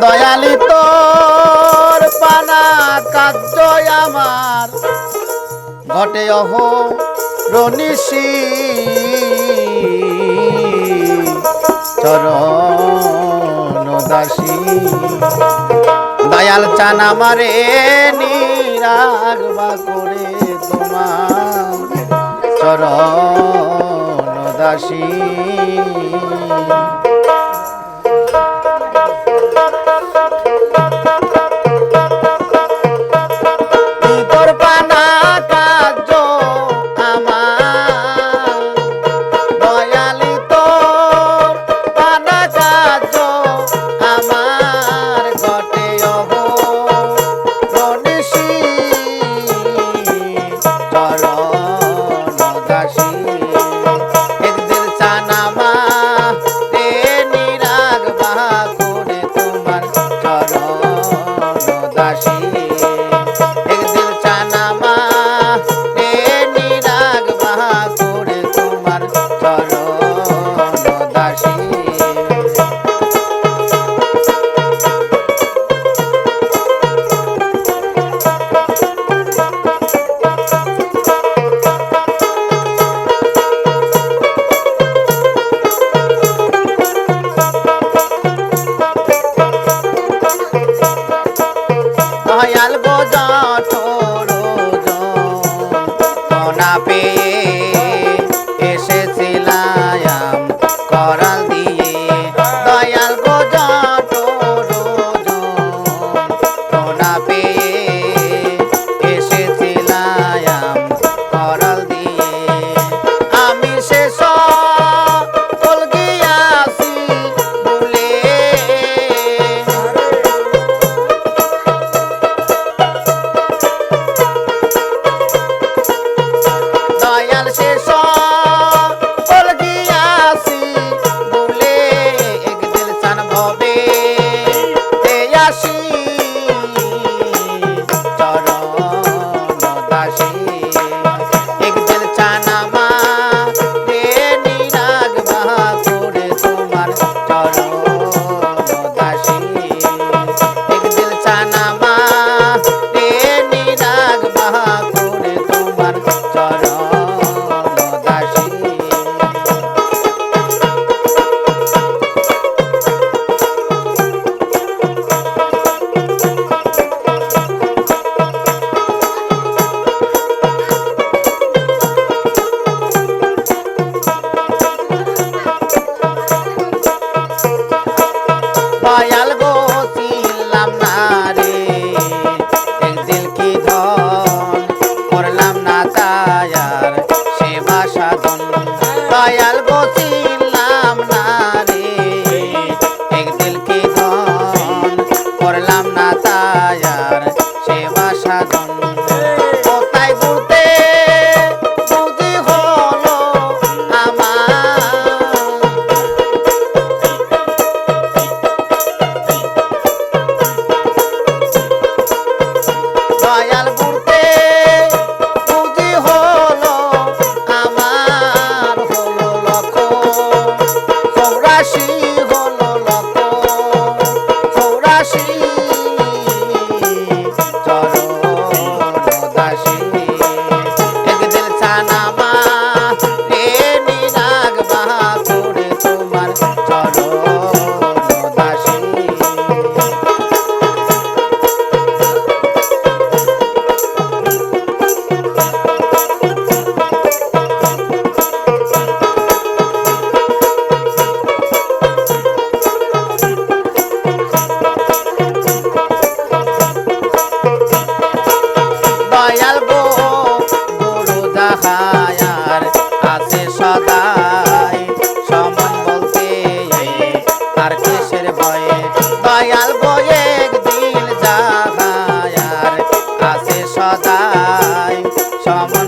দয়ালি তোর পানা কাজ আমার। ঘটে অহ রনিষি চরণ দাসী। দয়াল চান আমারে নিরাগবা করে তোমার। চরণ দাসী। ahora al I need you. Sama.